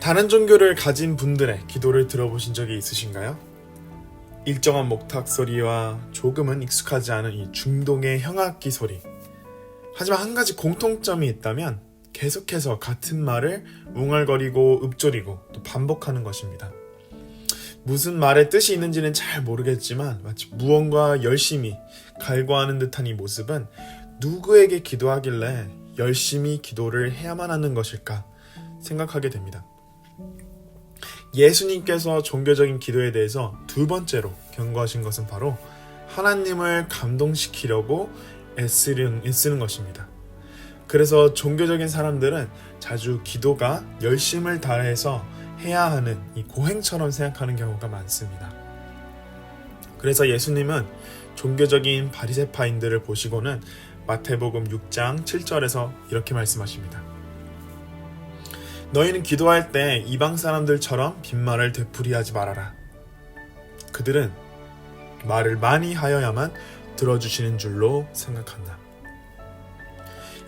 다른 종교를 가진 분들의 기도를 들어보신 적이 있으신가요? 일정한 목탁 소리와 조금은 익숙하지 않은 이 중동의 형악기 소리. 하지만 한 가지 공통점이 있다면 계속해서 같은 말을 웅얼거리고 읊조리고 또 반복하는 것입니다. 무슨 말의 뜻이 있는지는 잘 모르겠지만 마치 무언가 열심히 갈구하는 듯한 이 모습은 누구에게 기도하길래 열심히 기도를 해야만 하는 것일까 생각하게 됩니다. 예수님께서 종교적인 기도에 대해서 두 번째로 경고하신 것은 바로 하나님을 감동시키려고 애쓰는, 애쓰는 것입니다. 그래서 종교적인 사람들은 자주 기도가 열심을 다해서 해야 하는 이 고행처럼 생각하는 경우가 많습니다. 그래서 예수님은 종교적인 바리새파인들을 보시고는 마태복음 6장 7절에서 이렇게 말씀하십니다. 너희는 기도할 때 이방 사람들처럼 빈말을 되풀이하지 말아라. 그들은 말을 많이 하여야만 들어주시는 줄로 생각한다.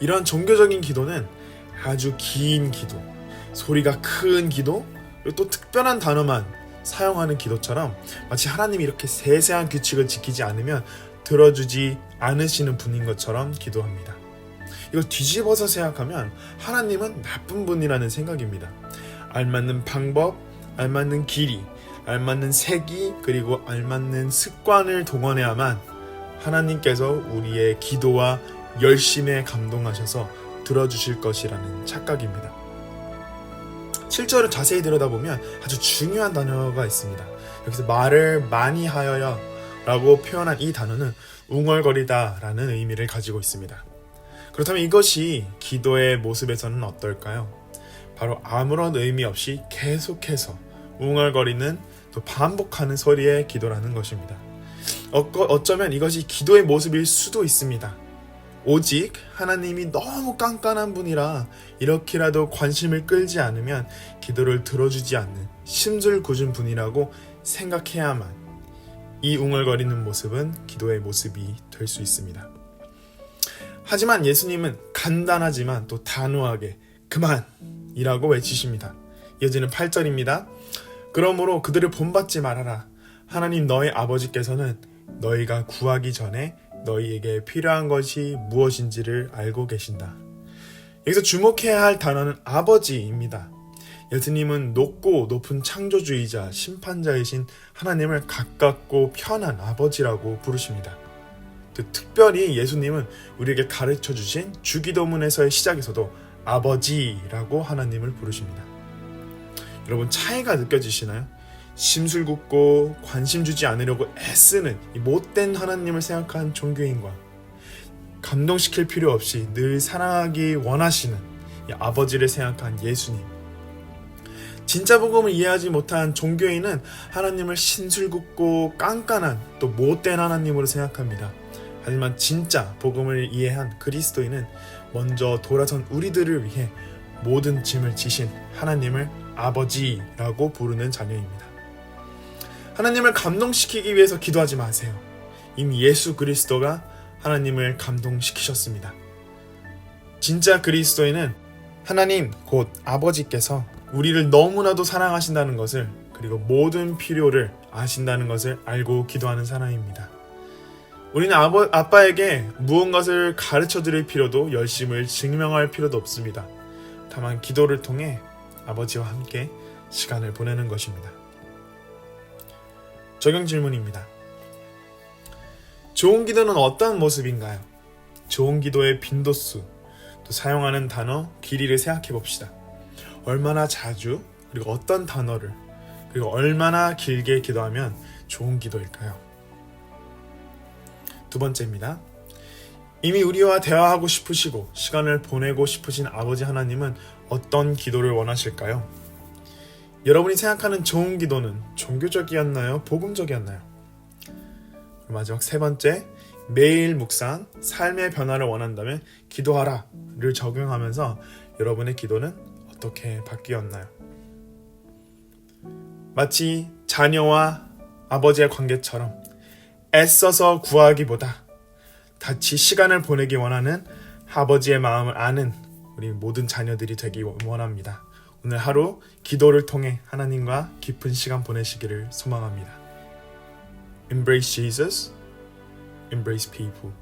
이런 종교적인 기도는 아주 긴 기도, 소리가 큰 기도, 그리고 또 특별한 단어만 사용하는 기도처럼 마치 하나님이 이렇게 세세한 규칙을 지키지 않으면 들어주지 않으시는 분인 것처럼 기도합니다. 이걸 뒤집어서 생각하면 하나님은 나쁜 분이라는 생각입니다. 알맞는 방법, 알맞는 길이, 알맞는 색이, 그리고 알맞는 습관을 동원해야만 하나님께서 우리의 기도와 열심에 감동하셔서 들어주실 것이라는 착각입니다. 7절을 자세히 들여다보면 아주 중요한 단어가 있습니다. 여기서 말을 많이 하여야 라고 표현한 이 단어는 웅얼거리다 라는 의미를 가지고 있습니다. 그렇다면 이것이 기도의 모습에서는 어떨까요? 바로 아무런 의미 없이 계속해서 웅얼거리는 또 반복하는 소리의 기도라는 것입니다. 어쩌면 이것이 기도의 모습일 수도 있습니다. 오직 하나님이 너무 깐깐한 분이라 이렇게라도 관심을 끌지 않으면 기도를 들어주지 않는 심술궂은 분이라고 생각해야만 이 웅얼거리는 모습은 기도의 모습이 될 수 있습니다. 하지만 예수님은 간단하지만 또 단호하게 그만이라고 외치십니다. 이어지는 8절입니다. 그러므로 그들을 본받지 말아라. 하나님 너의 아버지께서는 너희가 구하기 전에 너희에게 필요한 것이 무엇인지를 알고 계신다. 여기서 주목해야 할 단어는 아버지입니다. 예수님은 높고 높은 창조주의자, 심판자이신 하나님을 가깝고 편한 아버지라고 부르십니다. 특별히 예수님은 우리에게 가르쳐 주신 주기도문에서의 시작에서도 아버지라고 하나님을 부르십니다. 여러분 차이가 느껴지시나요? 심술궂고 관심 주지 않으려고 애쓰는 이 못된 하나님을 생각한 종교인과 감동시킬 필요 없이 늘 사랑하기 원하시는 아버지를 생각한 예수님. 진짜 복음을 이해하지 못한 종교인은 하나님을 신술궂고 깐깐한 또 못된 하나님으로 생각합니다. 하지만 진짜 복음을 이해한 그리스도인은 먼저 돌아선 우리들을 위해 모든 짐을 지신 하나님을 아버지라고 부르는 자녀입니다. 하나님을 감동시키기 위해서 기도하지 마세요. 이미 예수 그리스도가 하나님을 감동시키셨습니다. 진짜 그리스도인은 하나님 곧 아버지께서 우리를 너무나도 사랑하신다는 것을 그리고 모든 필요를 아신다는 것을 알고 기도하는 사람입니다. 우리는 아버, 아빠에게 무언가를 가르쳐 드릴 필요도 열심을 증명할 필요도 없습니다. 다만 기도를 통해 아버지와 함께 시간을 보내는 것입니다. 적용 질문입니다. 좋은 기도는 어떤 모습인가요? 좋은 기도의 빈도수, 또 사용하는 단어, 길이를 생각해 봅시다. 얼마나 자주, 그리고 어떤 단어를, 그리고 얼마나 길게 기도하면 좋은 기도일까요? 두 번째입니다. 이미 우리와 대화하고 싶으시고 시간을 보내고 싶으신 아버지 하나님은 어떤 기도를 원하실까요? 여러분이 생각하는 좋은 기도는 종교적이었나요? 복음적이었나요? 마지막 세 번째, 매일 묵상, 삶의 변화를 원한다면 기도하라를 적용하면서 여러분의 기도는 어떻게 바뀌었나요? 마치 자녀와 아버지의 관계처럼 애써서 구하기보다 같이 시간을 보내기 원하는 아버지의 마음을 아는 우리 모든 자녀들이 되기 원합니다. 오늘 하루 기도를 통해 하나님과 깊은 시간 보내시기를 소망합니다. Embrace Jesus, embrace people.